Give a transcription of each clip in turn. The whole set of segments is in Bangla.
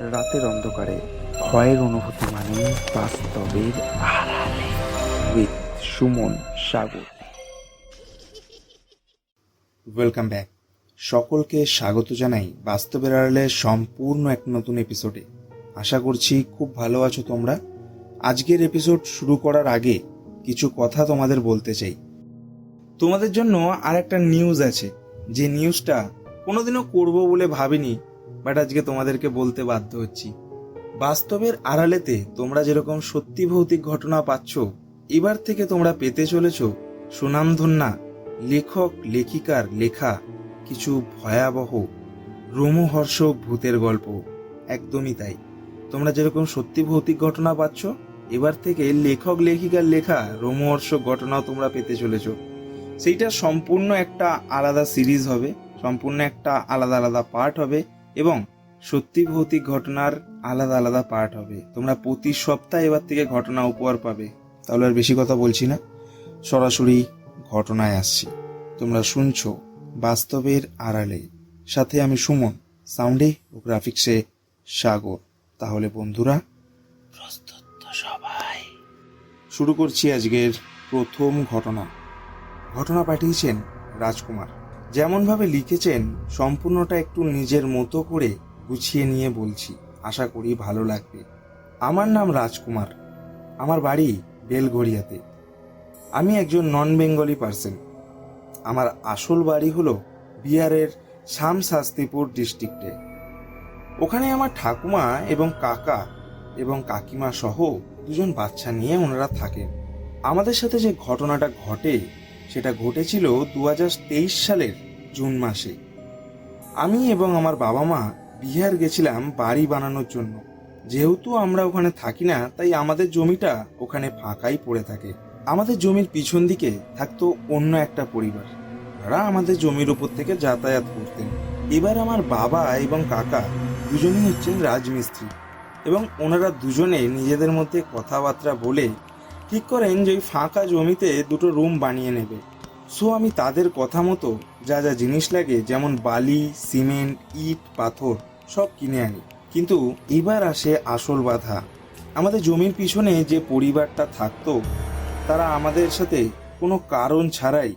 রাতের অন্ধকারে ভয়ের অনুভূতি মানে বাস্তবের with Suman Sagar. Welcome back. সকলকে স্বাগত জানাই বাস্তবের আড়ালে সম্পূর্ণ এক নতুন এপিসোডে। আশা করছি খুব ভালো আছো তোমরা। আজকের এপিসোড শুরু করার আগে কিছু কথা তোমাদের বলতে চাই। তোমাদের জন্য আর একটা নিউজ আছে। যে নিউজটা কোনোদিনও করব বলে ভাবিনি বাট আজকে তোমাদেরকে বলতে বাধ্য হচ্ছি। বাস্তবের আড়ালেতে তোমরা যেরকম সত্যি ভৌতিক ঘটনা পাচ্ছ, এবার থেকে তোমরা পেতে চলেছ সুনামধন্যা, লেখক, লেখিকার লেখা, কিছু ভয়াবহ, রোমহর্ষক ভূতের গল্প। একদমই তাই। তোমরা যেরকম সত্যি ভৌতিক ঘটনা পাচ্ছ, এবার থেকে লেখক, লেখিকার লেখা, রোমহর্ষক ঘটনাও তোমরা পেতে চলেছ। সেইটা সম্পূর্ণ একটা আলাদা সিরিজ হবে, সম্পূর্ণ একটা আলাদা আলাদা পার্ট হবে। এবং সত্যি ভৌতিক ঘটনার আলাদা আলাদা পার্ট হবে। তোমরা প্রতি সপ্তাহে এবার থেকে ঘটনা উপহার পাবে। তাহলে আর বেশি কথা বলছি না। সরাসরি ঘটনায় আসছি। তোমরা শুনছো বাস্তবের আড়ালে। সাথে আমি সুমন সাউন্ডে ও গ্রাফিক্সে সাগর। তাহলে বন্ধুরা প্রস্তুত সবাই। শুরু করছি আজকের প্রথম ঘটনা। ঘটনা পাঠিয়েছেন রাজকুমার। যেমনভাবে লিখেছেন, সম্পূর্ণটা একটু নিজের মতো করে গুছিয়ে নিয়ে বলছি। আশা করি ভালো লাগবে। আমার নাম রাজকুমার। আমার বাড়ি বেলঘড়িয়াতে। আমি একজন নন বেঙ্গলি পার্সন আমার আসল বাড়ি হলো বিহারের শামশাস্তিপুর ডিস্ট্রিক্টে ওখানে আমার ঠাকুমা এবং কাকা এবং কাকিমা সহ দুজন বাচ্চা নিয়ে ওনারা থাকেন। আমাদের সাথে যে ঘটনাটা ঘটে সেটা ঘটেছিল দু হাজার তেইশ সালের জুন মাসে। আমি এবং আমার বাবা মা বিহার গেছিলাম বাড়ি বানানোর জন্য। যেহেতু আমরা ওখানে থাকি না, তাই আমাদের জমিটা ওখানে ফাঁকাই পড়ে থাকে। আমাদের জমির পিছন দিকে থাকতো অন্য একটা পরিবার। তারা আমাদের জমির উপর থেকে যাতায়াত করতেন। এবার আমার বাবা এবং কাকা দুজনেই হচ্ছেন রাজমিস্ত্রি এবং ওনারা দুজনে নিজেদের মধ্যে কথাবার্তা বলে ঠিক করেন যে ফাঁকা জমিতে দুটো রুম বানিয়ে নেবে? সো আমি তাদের কথা মতো যা যা জিনিস লাগে, যেমন বালি, সিমেন্ট, ইট, পাথর, সব কিনে আনি। কিন্তু এবার আসে আসল বাধা। আমাদের জমির পিছনে যে পরিবারটা থাকতো, তারা আমাদের সাথে কোনো কারণ ছাড়াই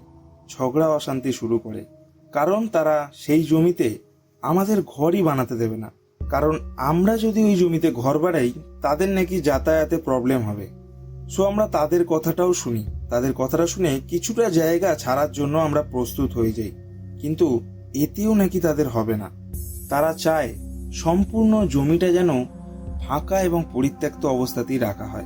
ঝগড়া অশান্তি শুরু করে। কারণ তারা সেই জমিতে আমাদের ঘরই বানাতে দেবে না। কারণ আমরা যদি ওই জমিতে ঘর বাড়াই তাদের নাকি যাতায়াতে প্রবলেম হবে। সো আমরা তাদের কথাটাও শুনি। তাদের কথাটা শুনে কিছুটা জায়গা ছাড়ার জন্য আমরা প্রস্তুত হয়ে যাই। কিন্তু এতেও নাকি তাদের হবে না। তারা চায় সম্পূর্ণ জমিটা যেন ফাঁকা এবং পরিত্যক্ত অবস্থাতেই রাখা হয়।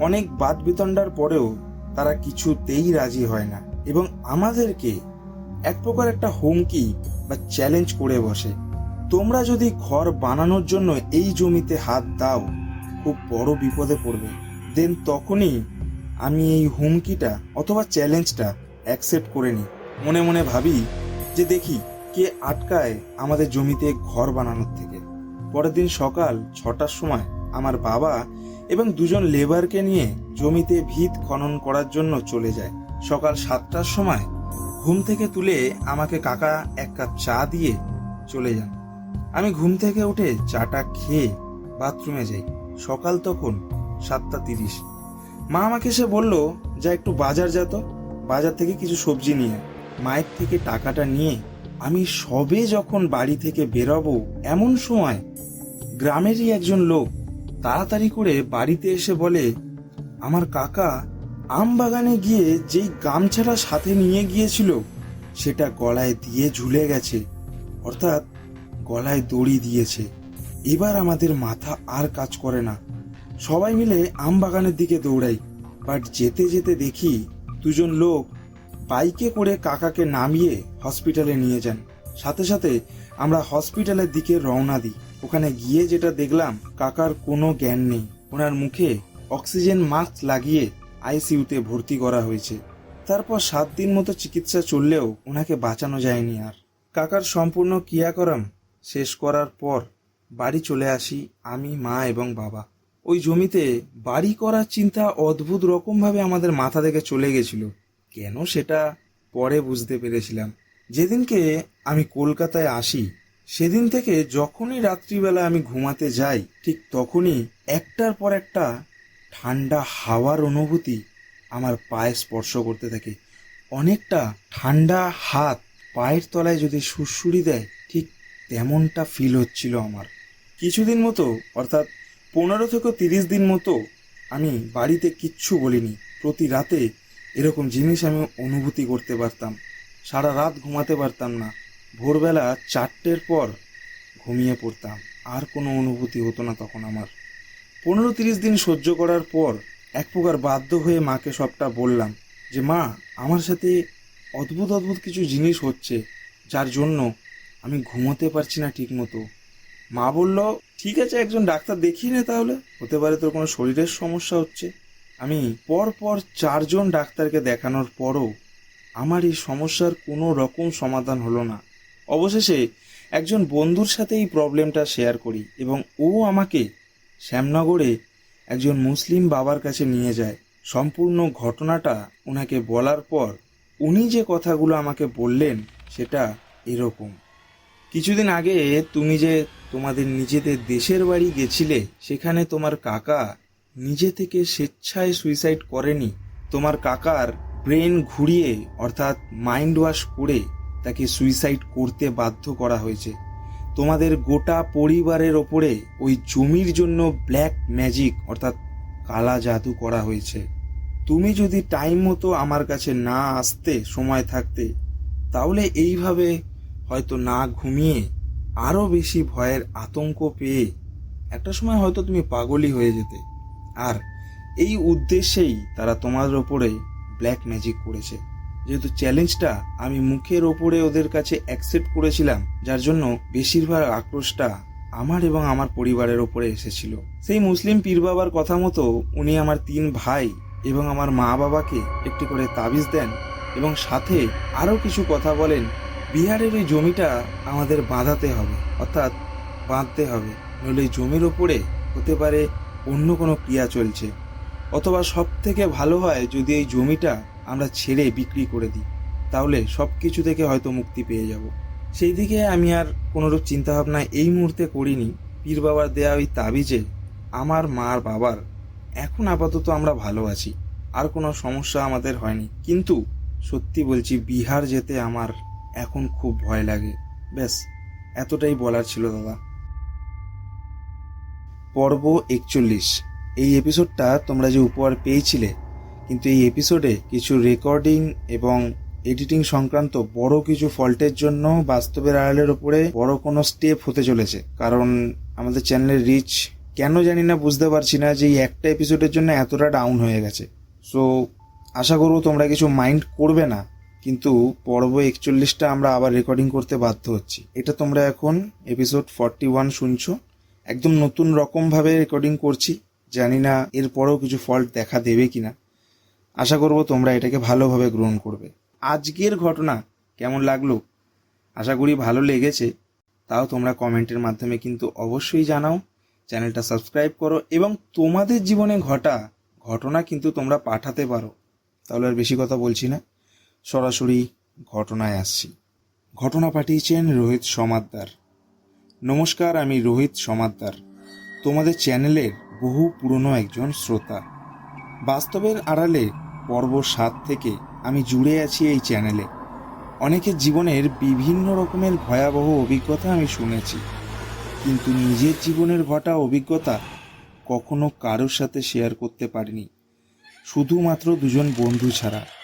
অনেক বাদ বিতণ্ডার পরেও তারা কিছুতেই রাজি হয় না। এবং আমাদেরকে এক প্রকার একটা হুমকি বা চ্যালেঞ্জ করে বসে। তোমরা যদি ঘর বানানোর জন্য এই জমিতে হাত দাও, খুব বড় বিপদে পড়বে। দেন তখনই আমি এই হুমকিটা অথবা চ্যালেঞ্জটা অ্যাকসেপ্ট করে নিই। মনে মনে ভাবি যে দেখি কে আটকায় আমাদের জমিতে ঘর বানানোর থেকে। পরের দিন সকাল ছটার সময় আমার বাবা এবং দুজন লেবারকে নিয়ে জমিতে ভিত খনন করার জন্য চলে যায়। সকাল সাতটার সময় ঘুম থেকে তুলে আমাকে কাকা এক কাপ চা দিয়ে চলে যান। আমি ঘুম থেকে উঠে চাটা খেয়ে বাথরুমে যাই। সকাল তখন সাতটা তিরিশ। মা আমাকে এসে বলল, যা একটু বাজার যা তো। বাজার থেকে কিছু সবজি নিয়ে মায়ের থেকে টাকাটা নিয়ে আমি সবে যখন বাড়ি থেকে বেরোবো এমন সময় গ্রামেরই একজন লোক তাড়াতাড়ি করে বাড়িতে এসে বলে, আমার কাকা আম বাগানে গিয়ে যেই গামছাটা সাথে নিয়ে গিয়েছিল, সেটা গলায় দিয়ে ঝুলে গেছে। অর্থাৎ গলায় দড়ি দিয়েছে। এবার আমাদের মাথা আর কাজ করে না। সবাই মিলে আম বাগানের দিকে দৌড়াই। বাট যেতে যেতে দেখি দুজন লোক বাইকে করে কাকাকে নামিয়ে হসপিটালে নিয়ে যান। সাথে সাথে আমরা হসপিটালের দিকে রওনা দিই। ওখানে গিয়ে যেটা দেখলাম, কাকার কোনো জ্ঞান নেই। ওনার মুখে অক্সিজেন মাস্ক লাগিয়ে আইসিইউতে ভর্তি করা হয়েছে। তারপর সাত দিন মতো চিকিৎসা চললেও ওনাকে বাঁচানো যায়নি আর। কাকার সম্পূর্ণ ক্রিয়াকরম শেষ করার পর বাড়ি চলে আসি আমি, মা এবং বাবা। ওই জমিতে বাড়ি করার চিন্তা অদ্ভুত রকমভাবে আমাদের মাথা থেকে চলে গেছিল। কেন সেটা পরে বুঝতে পেরেছিলাম। যেদিনকে আমি কলকাতায় আসি, সেদিন থেকে যখনই রাত্রিবেলা আমি ঘুমাতে যাই, ঠিক তখনই একটার পর একটা ঠান্ডা হাওয়ার অনুভূতি আমার পায়ে স্পর্শ করতে থাকে। অনেকটা ঠান্ডা হাত পায়ের তলায় যদি সুরসুরি দেয়, ঠিক তেমনটা ফিল হচ্ছিল আমার। কিছুদিন মতো, অর্থাৎ পনেরো থেকে তিরিশ দিন মতো আমি বাড়িতে কিচ্ছু বলিনি। প্রতি রাতে এরকম জিনিস আমি অনুভূতি করতে পারতাম। সারা রাত ঘুমাতে পারতাম না। ভোরবেলা চারটের পর ঘুমিয়ে পড়তাম। আর কোনো অনুভূতি হতো না তখন আমার। পনেরো তিরিশ দিন সহ্য করার পর এক প্রকার বাধ্য হয়ে মাকে সবটা বললাম যে, মা, আমার সাথে অদ্ভুত অদ্ভুত কিছু জিনিস হচ্ছে, যার জন্য আমি ঘুমোতে পারছি না ঠিক মতো মা বলল ঠিক আছে, একজন ডাক্তার দেখিয়ে নে তাহলে। হতে পারে তোর কোনো শরীরের সমস্যা হচ্ছে। আমি পর পর চারজন ডাক্তারকে দেখানোর পরও আমার এই সমস্যার কোনো রকম সমাধান হলো না। অবশেষে একজন বন্ধুর সাথে এই প্রবলেমটা শেয়ার করি এবং ও আমাকে শ্যামনগরে একজন মুসলিম বাবার কাছে নিয়ে যায়। সম্পূর্ণ ঘটনাটা ওনাকে বলার পর উনি যে কথাগুলো আমাকে বললেন সেটা এরকম। কিছুদিন আগে তুমি যে তোমাদের নিজেদের দেশের বাড়ি গেছিলে, সেখানে তোমার কাকা নিজে থেকে স্বেচ্ছায় সুইসাইড করেনি। তোমার কাকার ব্রেন ঘুরিয়ে, অর্থাৎ মাইন্ড ওয়াশ করে তাকে সুইসাইড করতে বাধ্য করা হয়েছে। তোমাদের গোটা পরিবারের ওপরে ওই জমির জন্য ব্ল্যাক ম্যাজিক অর্থাৎ কালা জাদু করা হয়েছে। তুমি যদি টাইম মতো আমার কাছে না আসতে, সময় থাকতে, তাহলে এইভাবে হয়তো না ঘুমিয়ে আরও বেশি ভয়ের আতঙ্ক পেয়ে একটা সময় হয়তো তুমি পাগলই হয়ে যেতে। আর এই উদ্দেশ্যেই তারা তোমার ওপরে ব্ল্যাক ম্যাজিক করেছে। যেহেতু চ্যালেঞ্জটা আমি মুখের ওপরে ওদের কাছে অ্যাকসেপ্ট করেছিলাম, যার জন্য বেশিরভাগ আক্রোশটা আমার এবং আমার পরিবারের ওপরে এসেছিল। সেই মুসলিম পীর বাবার কথা মতো উনি আমার তিন ভাই এবং আমার মা বাবাকে একটি করে তাবিজ দেন এবং সাথে আরও কিছু কথা বলেন বিহারের ওই জমিটা আমাদের বাঁধাতে হবে, অর্থাৎ বাঁধতে হবে। নইলে জমির ওপরে হতে পারে অন্য কোনো ক্রিয়া চলছে। অথবা সব থেকে ভালো হয় যদি এই জমিটা আমরা ছেড়ে বিক্রি করে দিই, তাহলে সব কিছু থেকে হয়তো মুক্তি পেয়ে যাব। সেই দিকে আমি আর কোনোরূপ চিন্তাভাবনা এই মুহূর্তে করিনি। পীর বাবার দেয়া ওই তাবিজে আমার মার বাবার, এখন আপাতত আমরা ভালো আছি। আর কোনো সমস্যা আমাদের হয়নি। কিন্তু সত্যি বলছি, বিহার যেতে আমার এখন খুব ভয় লাগে। ব্যাস, এতটাই বলার ছিল দাদা। পর্ব একচল্লিশ। এই এপিসোডটা তোমরা যে উপহার পেয়েছিলে, কিন্তু এই এপিসোডে কিছু রেকর্ডিং এবং এডিটিং সংক্রান্ত বড় কিছু ফল্টের জন্য বাস্তবের আড়ালের ওপরে বড় কোনো স্টেপ হতে চলেছে। কারণ আমাদের চ্যানেলের রিচ কেন জানি না বুঝতে পারছি না যে এই একটা এপিসোডের জন্য এতটা ডাউন হয়ে গেছে। সো আশা করব তোমরা কিছু মাইন্ড করবে না। কিন্তু পর্ব একচল্লিশটা আমরা আবার রেকর্ডিং করতে বাধ্য হচ্ছি। এটা তোমরা এখন এপিসোড ফর্টি ওয়ান শুনছো। একদম নতুন রকমভাবে রেকর্ডিং করছি। জানি না এরপরেও কিছু ফল্ট দেখা দেবে কিনা। আশা করব তোমরা এটাকে ভালোভাবে গ্রহণ করবে। আজকের ঘটনা কেমন লাগল? আশা করি ভালো লেগেছে। তাও তোমরা কমেন্টের মাধ্যমে কিন্তু অবশ্যই জানাও। চ্যানেলটা সাবস্ক্রাইব করো এবং তোমাদের জীবনে ঘটা ঘটনা কিন্তু তোমরা পাঠাতে পারো। তাহলে আর বেশি কথা বলছি না। সরাসরি ঘটনায় আসছি। ঘটনা পাঠিয়েছেন রোহিত সমাদ্দার। নমস্কার, আমি রোহিত সমাদ্দার। তোমাদের চ্যানেলের বহু পুরনো একজন শ্রোতা। বাস্তবের আড়ালে পর্ব সাত থেকে আমি জুড়ে আছি এই চ্যানেলে। অনেকের জীবনের বিভিন্ন রকমের ভয়াবহ অভিজ্ঞতা আমি শুনেছি। কিন্তু নিজের জীবনের ঘটা অভিজ্ঞতা কখনো কারোর সাথে শেয়ার করতে পারিনি। শুধুমাত্র দুজন বন্ধু ছাড়া।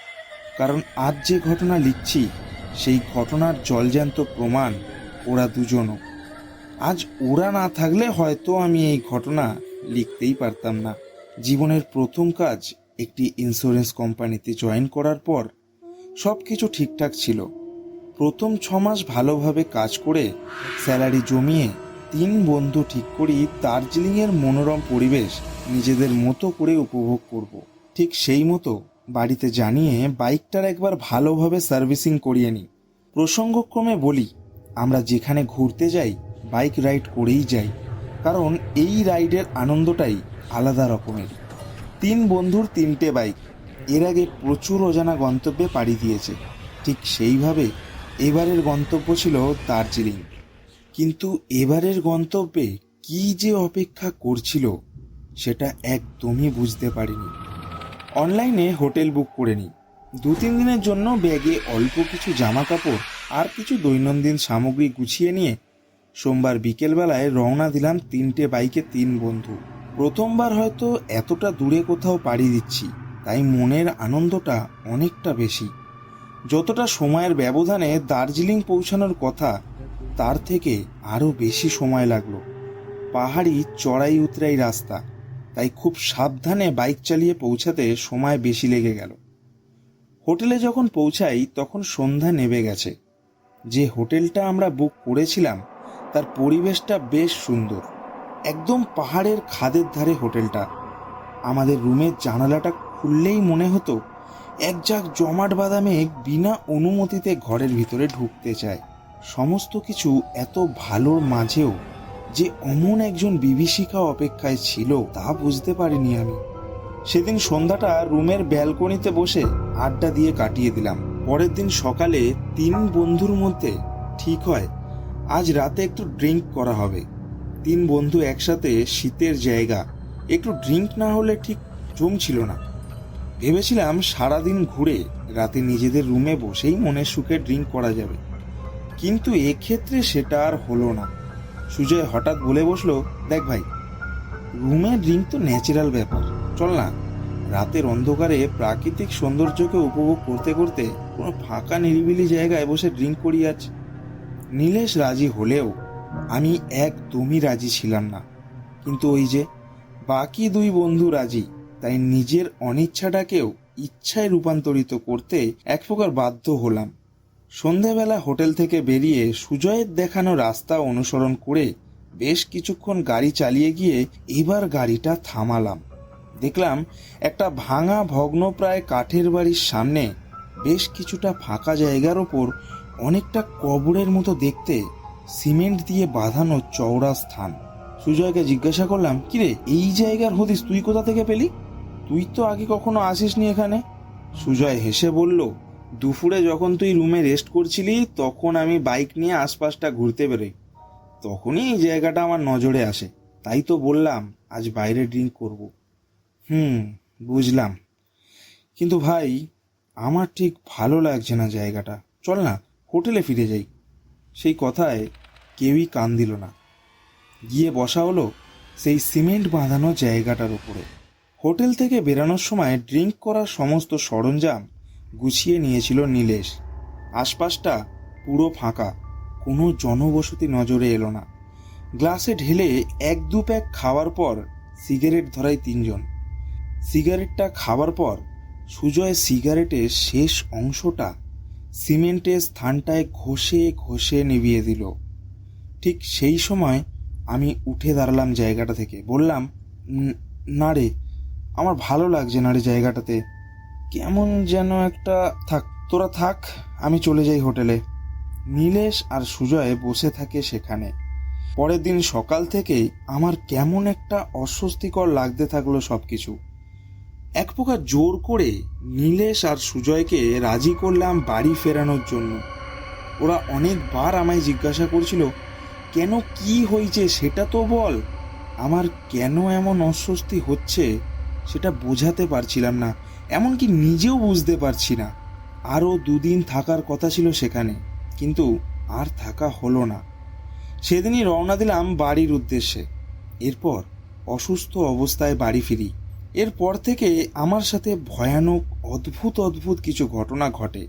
কারণ আজ যে ঘটনা লিখছি, সেই ঘটনার জলজ্যান্ত প্রমাণ ওরা দুজনও। আজ ওরা না থাকলে হয়তো আমি এই ঘটনা লিখতেই পারতাম না। জীবনের প্রথম কাজ একটি ইন্স্যুরেন্স কোম্পানিতে জয়েন করার পর সব কিছু ঠিকঠাক ছিল। প্রথম ছ মাস ভালোভাবে কাজ করে স্যালারি জমিয়ে তিন বন্ধু ঠিক করি দার্জিলিংয়ের মনোরম পরিবেশ নিজেদের মতো করে উপভোগ করব। ঠিক সেই মতো বাড়িতে জানিয়ে বাইকটার একবার ভালোভাবে সার্ভিসিং করিয়ে নিই। প্রসঙ্গক্রমে বলি, আমরা যেখানে ঘুরতে যাই, বাইক রাইড করেই যাই, কারণ এই রাইডের আনন্দটাই আলাদা রকমের। তিন বন্ধুর তিনটে বাইক, এর আগে প্রচুর অজানা গন্তব্যে পাড়ি দিয়েছে, ঠিক সেইভাবে এবারের গন্তব্য ছিল দার্জিলিং। কিন্তু এবারের গন্তব্যে কি যে অপেক্ষা করছিল, সেটা একদমই বুঝতে পারিনি। অনলাইনে হোটেল বুক করে নিই। দু তিন দিনের জন্য ব্যাগে অল্প কিছু জামা কাপড় আর কিছু দৈনন্দিন সামগ্রী গুছিয়ে নিয়ে সোমবার বিকেলবেলায় রওনা দিলাম তিনটে বাইকে তিন বন্ধু। প্রথমবার হয়তো এতটা দূরে কোথাও পাড়ি দিচ্ছি, তাই মনের আনন্দটা অনেকটা বেশি। যতটা সময়ের ব্যবধানে দার্জিলিং পৌঁছানোর কথা, তার থেকে আরও বেশি সময় লাগল। পাহাড়ি চড়াই উতরাই রাস্তা। তাই খুব সাবধানে বাইক চালিয়ে পৌঁছাতে সময় বেশি লেগে গেল। হোটেলে যখন পৌঁছাই, তখন সন্ধ্যা নেমে গেছে। যে হোটেলটা আমরা বুক করেছিলাম, তার পরিবেশটা বেশ সুন্দর। একদম পাহাড়ের খাদের ধারে হোটেলটা। আমাদের রুমের জানালাটা খুললেই মনে হতো, এক ঝাঁক জমাট বাদামে বিনা অনুমতিতে ঘরের ভিতরে ঢুকতে চায়। সমস্ত কিছু এত ভালোর মাঝেও যে অমন একজন বিভীষিকা অপেক্ষায় ছিল, তা বুঝতে পারিনি আমি। সেদিন সন্ধ্যাটা রুমের ব্যালকনিতে বসে আড্ডা দিয়ে কাটিয়ে দিলাম। পরের দিন সকালে তিন বন্ধুর মধ্যে ঠিক হয়, আজ রাতে একটু ড্রিঙ্ক করা হবে। তিন বন্ধু একসাথে শীতের জায়গা, একটু ড্রিঙ্ক না হলে ঠিক জমছিল না। ভেবেছিলাম সারাদিন ঘুরে রাতে নিজেদের রুমে বসেই মনের সুখে ড্রিঙ্ক করা যাবে। কিন্তু এক্ষেত্রে সেটা আর হলো না। সুজয় হঠাৎ বলে বসল, দেখ ভাই রুমে ড্রিঙ্ক তো ন্যাচারাল ব্যাপার। চল না, রাতের অন্ধকারে প্রাকৃতিক সৌন্দর্যকে উপভোগ করতে করতে কোনো ফাঁকা নিরিবিলি জায়গায় বসে ড্রিঙ্ক করি আজ। নীলেশ রাজি হলেও আমি একদমই রাজি ছিলাম না। কিন্তু ওই যে বাকি দুই বন্ধু রাজি, তাই নিজের অনিচ্ছাটাকেও ইচ্ছায় রূপান্তরিত করতে এক প্রকার বাধ্য হলাম। সন্ধেবেলা হোটেল থেকে বেরিয়ে সুজয়ের দেখানো রাস্তা অনুসরণ করে বেশ কিছুক্ষণ গাড়ি চালিয়ে গিয়ে এবার গাড়িটা থামালাম। দেখলাম একটা ভাঙা ভগ্নপ্রায় কাঠের বাড়ির সামনে বেশ কিছুটা ফাঁকা জায়গার ওপর অনেকটা কবরের মতো দেখতে সিমেন্ট দিয়ে বাঁধানো চওড়া স্থান। সুজয়কে জিজ্ঞাসা করলাম, কিরে, এই জায়গার হদিস, তুই কোথা থেকে পেলি? তুই তো আগে কখনো আসিসনি এখানে? সুজয় হেসে বলল দুপুরে যখন তুই রুমে রেস্ট করছিলি, তখন আমি বাইক নিয়ে আশপাশটা ঘুরতে বেরোই। তখনই এই জায়গাটা আমার নজরে আসে। তাই তো বললাম, আজ বাইরে ড্রিঙ্ক করব। হুম, বুঝলাম। কিন্তু ভাই, আমার ঠিক ভালো লাগছে না জায়গাটা। চল না, হোটেলে ফিরে যাই। সেই কথায় কেউই কান দিল না। গিয়ে বসা হলো সেই সিমেন্ট বাঁধানো জায়গাটার উপরে। হোটেল থেকে বেরানোর সময় ড্রিঙ্ক করার সমস্ত সরঞ্জাম গুছিয়ে নিয়েছিল নীলেশ। আশপাশটা পুরো ফাঁকা, কোনো জনবসতি নজরে এলো না। গ্লাসে ঢেলে এক দু প্যাক খাওয়ার পর সিগারেট ধরাই তিনজন। সিগারেটটা খাওয়ার পর সুজয় সিগারেটের শেষ অংশটা সিমেন্টের স্থানটায় ঘষে ঘষে নিভিয়ে দিল। ঠিক সেই সময় আমি উঠে দাঁড়ালাম জায়গাটা থেকে। বললাম "ন- না রে, আমার ভালো লাগছে না রে জায়গাটাতে। কেমন যেন একটা থাক, তোরা থাক, আমি চলে যাই হোটেলে। নীলেশ আর সুজয় বসে থাকে সেখানে। পরের দিন সকাল থেকেই আমার কেমন একটা অস্বস্তিকর লাগতে থাকল সব কিছু এক প্রকার জোর করে নীলেশ আর সুজয়কে রাজি করলাম বাড়ি ফেরানোর জন্য। ওরা অনেকবার আমায় জিজ্ঞাসা করছিল, কেন কি হয়েছে সেটা তো বল? আমার কেন এমন অস্বস্তি হচ্ছে সেটা বোঝাতে পারছিলাম না। এমনকি নিজেও বুঝতে পারছি না। আরও দুদিন থাকার কথা ছিল সেখানে, কিন্তু আর থাকা হলো না। সেদিনই রওনা দিলাম বাড়ির উদ্দেশ্যে। এরপর অসুস্থ অবস্থায় বাড়ি ফিরি। এরপর থেকে আমার সাথে ভয়ানক, অদ্ভুত অদ্ভুত কিছু ঘটনা ঘটে,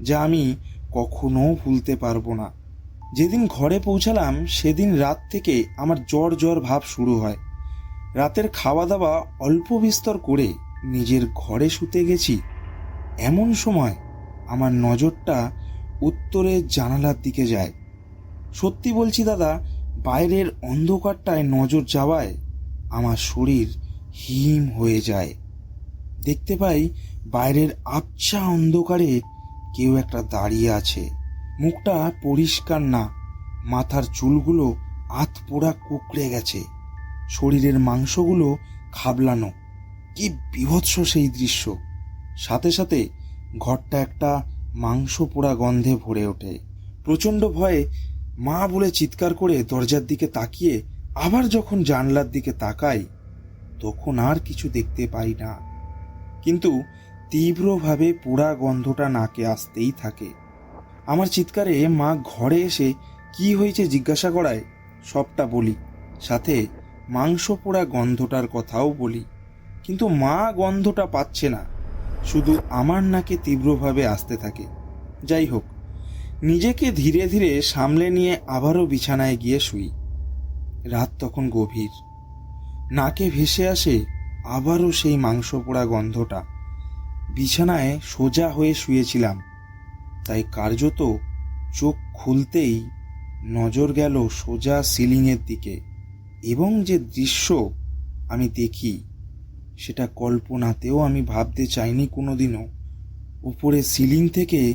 যা আমি কখনো ভুলতে পারব না। যেদিন ঘরে পৌঁছালাম, সেদিন রাত থেকে আমার জ্বর জ্বর ভাব শুরু হয়। রাতের খাওয়া দাওয়া অল্প বিস্তর করে নিজের ঘরে শুতে গেছি, এমন সময় আমার নজরটা উত্তরের জানালার দিকে যায়। সত্যি বলছি দাদা, বাইরের অন্ধকারটায় নজর যাওয়ায় আমার শরীর হিম হয়ে যায়। দেখতে পাই বাইরের আবছা অন্ধকারে কেউ একটা দাঁড়িয়ে আছে। মুখটা পরিষ্কার না, মাথার চুলগুলো আত পোড়া কুকড়ে গেছে। শরীরের মাংসগুলো খাবলানো কি বিভৎস সেই দৃশ্য। সাথে সাথে ঘরটা একটা মাংস পোড়া গন্ধে ভরে ওঠে। প্রচণ্ড ভয়ে মা বলে চিৎকার করে দরজার দিকে তাকিয়ে আবার যখন জানলার দিকে তাকাই, তখন আর কিছু দেখতে পাই না। কিন্তু তীব্রভাবে পোড়া গন্ধটা নাকে আসতেই থাকে। আমার চিৎকারে মা ঘরে এসে কি হয়েছে জিজ্ঞাসা করায় সবটা বলি, সাথে মাংস পোড়া গন্ধটার কথাও বলি। কিন্তু মা গন্ধটা পাচ্ছে না। শুধু আমার নাকে তীব্রভাবে আসতে থাকে। যাই হোক, নিজেকে ধীরে ধীরে সামলে নিয়ে আবারও বিছানায় গিয়ে শুই। রাত তখন গভীর। নাকে ভেসে আসে আবারও সেই মাংস পোড়া গন্ধটা। বিছানায় সোজা হয়ে শুয়েছিলাম। তাই কার্যত চোখ খুলতেই নজর গেল সোজা সিলিংয়ের দিকে। এবং যে দৃশ্য আমি দেখি সেটা কল্পনাতেও আমি ভাবতে চাইনি কোনোদিনও। উপরে সিলিং থেকে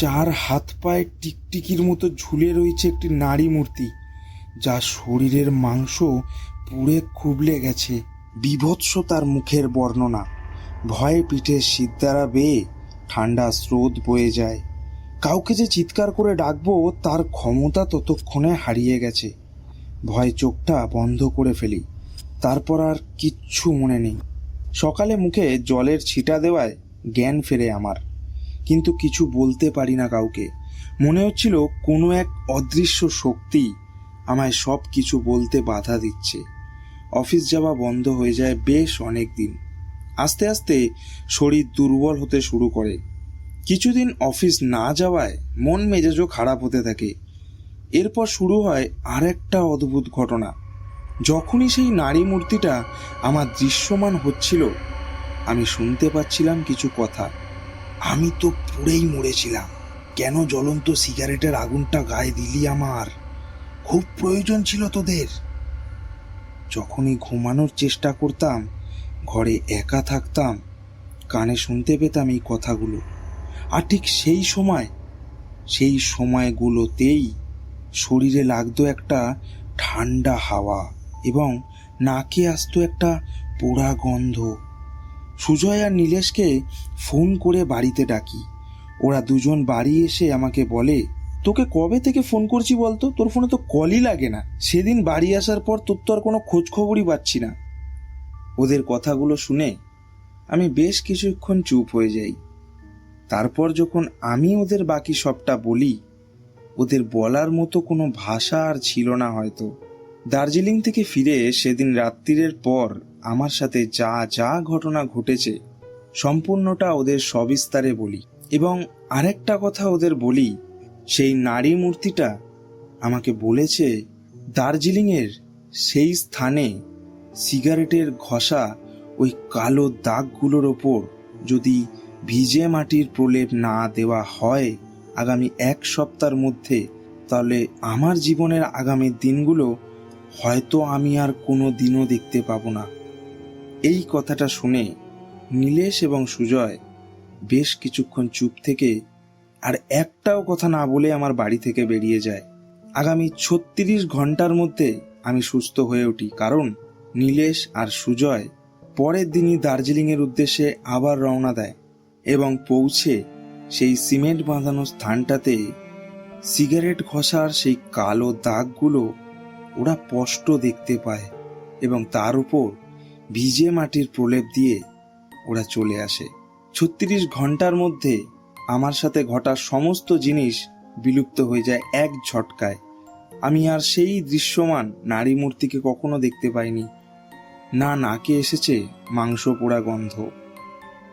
চার হাত পায়ে টিকটিকির মতো ঝুলে রয়েছে একটি নারী মূর্তি, যা শরীরের মাংস পুড়ে খুবলে গেছে। বিভৎস তার মুখের বর্ণনা। ভয়ে পিঠে সিদ্ধারা বেয়ে ঠান্ডা স্রোত বয়ে যায়। কাউকে যে চিৎকার করে ডাকবো, তার ক্ষমতা ততক্ষণে হারিয়ে গেছে। ভয় চোখটা বন্ধ করে ফেলি। তারপর আর কিচ্ছু মনে নেই। সকালে মুখে জলের ছিটা দেওয়ায় জ্ঞান ফেরে আমার। কিন্তু কিছু বলতে পারি না কাউকে। মনে হচ্ছিল কোনো এক অদৃশ্য শক্তি আমায় সব কিছু বলতে বাধা দিচ্ছে। অফিস যাওয়া বন্ধ হয়ে যায় বেশ অনেক দিন আস্তে আস্তে শরীর দুর্বল হতে শুরু করে। কিছুদিন অফিস না যাওয়ায় মন মেজাজও খারাপ হতে থাকে। এরপর শুরু হয় আর একটা অদ্ভুত ঘটনা। যখনই সেই নারী মূর্তিটা আমার দৃশ্যমান হচ্ছিল, আমি শুনতে পাচ্ছিলাম কিছু কথা। আমি তো পুড়েই মরেছিলাম। কেন জ্বলন্ত সিগারেটের আগুনটা গায়ে দিলি আমার? খুব প্রয়োজন ছিল তোদের। যখনই ঘুমানোর চেষ্টা করতাম, ঘরে একা থাকতাম, কানে শুনতে পেতাম এই কথাগুলো। আর ঠিক সেই সময়, সেই সময়গুলোতেই শরীরে লাগতো একটা ঠান্ডা হাওয়া। এবং নাকে আসতো একটা পোড়া গন্ধ। সুজয় আর নীলেশকে ফোন করে বাড়িতে ডাকি। ওরা দুজন বাড়ি এসে আমাকে বলে, তোকে কবে থেকে ফোন করছি বলতো? তোর ফোনে তো কলই লাগে না। সেদিন বাড়ি আসার পর তোর তো আর কোনো খোঁজ খবরই পাচ্ছি না। ওদের কথাগুলো শুনে আমি বেশ কিছুক্ষণ চুপ হয়ে যাই। তারপর যখন আমি ওদের বাকি সবটা বলি, ওদের বলার মতো কোনো ভাষা আর ছিল না হয়তো। দার্জিলিং থেকে ফিরে সেদিন রাত্রিরের পর আমার সাথে যা যা ঘটনা ঘটেছে, সম্পূর্ণটা ওদের সবিস্তারে বলি এবং আরেকটা কথা ওদের বলি, সেই নারী মূর্তিটা আমাকে বলেছে দার্জিলিংয়ের সেই স্থানে সিগারেটের ঘষা ওই কালো দাগগুলোর ওপর যদি ভিজে মাটির প্রলেপ না দেওয়া হয় আগামী এক সপ্তাহের মধ্যে, তাহলে আমার জীবনের আগামী দিনগুলো হয়তো আমি আর কোনো দিনও দেখতে পাবো না। এই কথাটা শুনে নীলেশ এবং সুজয় বেশ কিছুক্ষণ চুপ থেকে আর একটাও কথা না বলে আমার বাড়ি থেকে বেরিয়ে যায়। আগামী ছত্রিশ ঘণ্টার মধ্যে আমি সুস্থ হয়ে উঠি কারণ নীলেশ আর সুজয় পরের দিনই দার্জিলিংয়ের উদ্দেশ্যে আবার রওনা দেয় এবং পৌঁছে সেই সিমেন্ট বাঁধানো স্থানটাতে সিগারেট ঘষার সেই কালো দাগগুলো ওরা স্পষ্ট দেখতে পায় এবং তার উপর ভিজে মাটির প্রলেপ দিয়ে ওরা চলে আসে। ছত্রিশ ঘণ্টার মধ্যে আমার সাথে ঘটা সমস্ত জিনিস বিলুপ্ত হয়ে যায় এক ঝটকায়। আমি আর সেই দৃশ্যমান নারী মূর্তিকে কখনো দেখতে পাইনি। না নাকে এসেছে মাংস পোড়া গন্ধ।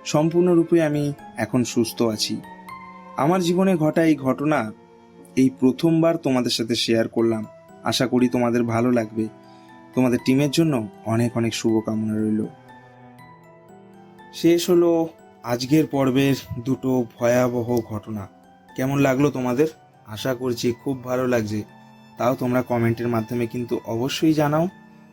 সম্পূর্ণরূপে আমি এখন সুস্থ আছি। আমার জীবনে ঘটা এই ঘটনা এই প্রথমবার তোমাদের সাথে শেয়ার করলাম। আশা করি তোমাদের ভালো লাগবে। তোমাদের টিমের জন্য অনেক অনেক শুভকামনা রইল। শেষ হলো আজকের পর্বের দুটো ভয়াবহ ঘটনা। কেমন লাগল তোমাদের? আশা করছি খুব ভালো লাগছে। তাও তোমরা কমেন্টের মাধ্যমে কিন্তু অবশ্যই জানাও।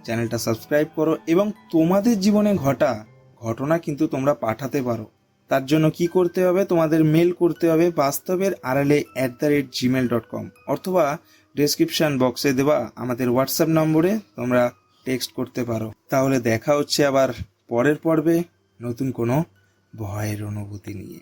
চ্যানেলটা সাবস্ক্রাইব করো এবং তোমাদের জীবনে ঘটা ঘটনা কিন্তু তোমরা পাঠাতে পারো। তার জন্য কি করতে হবে? তোমাদের মেল করতে হবে বাস্তবের আড়ালে at the rate Gmail dot com অথবা ডেসক্রিপশন বক্সে দেওয়া আমাদের হোয়াটসঅ্যাপ নম্বরে তোমরা টেক্সট করতে পারো। তাহলে দেখা হচ্ছে আবার পরের পর্বে নতুন কোনো ভয়ের অনুভূতি নিয়ে।